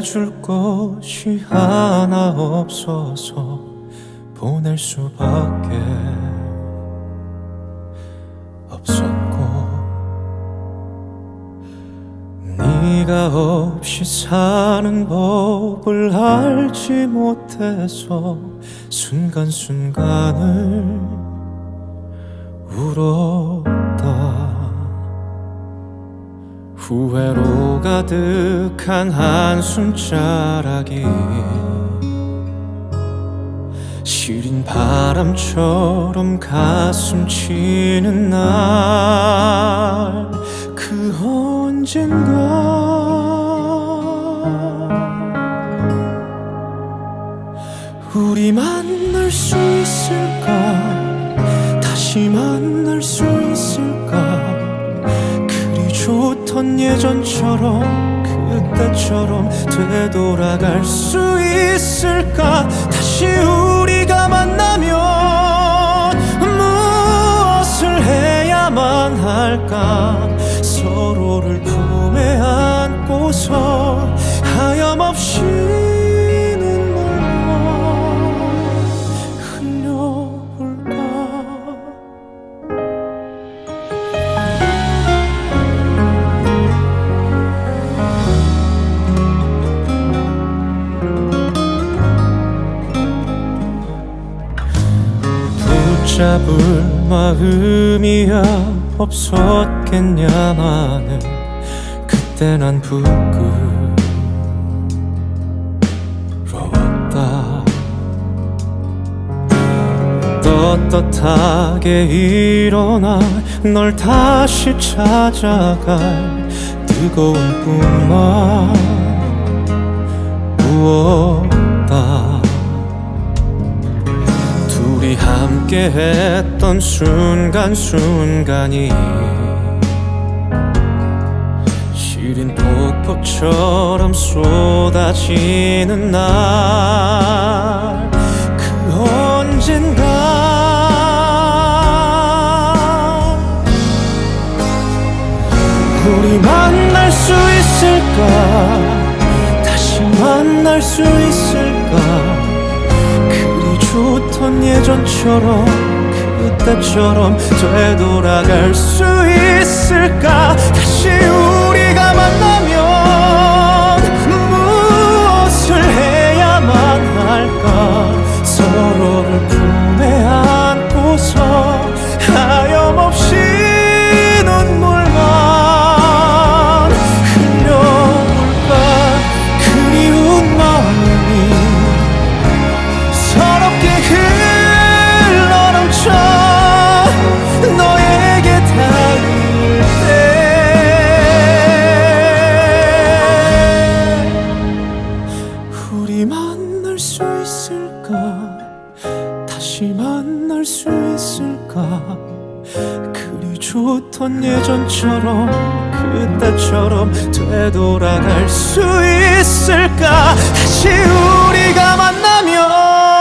해줄 것이 하나 없어서 보낼 수밖에 없었고 네가 없이 사는 법을 알지 못해서 순간순간을 울었 후회로 가득한 한숨자락이 시린 바람처럼 가슴 치는 날 그 언젠가 우리 만날 수 있을까? 다시 만날 수 있을까 좋던 예전처럼 그때처럼 되돌아갈 수 있을까? 다시 우리가 만나면 무엇을 해야만 할까? 서로를 품에 안고서 하염없이 붙잡을 마음이야. 없었겠냐마는. 그때 난 부끄러웠다. 떳떳하게 일어나 널 다시 찾아갈 뜨거운 꿈만 함께 했던 순간순간이 시린 폭포처럼 쏟아지는 날 그 언젠가 우리 만날 수 있을까? 다시 만날 수 있을까? 그리 좋던 예전처럼 그때처럼 되돌아갈 수 있을까? 다시 수 있을까? 다시 만날 수 있을까? 그리 좋던 예전처럼 그때처럼 되돌아갈 수 있을까? 다시 우리가 만나면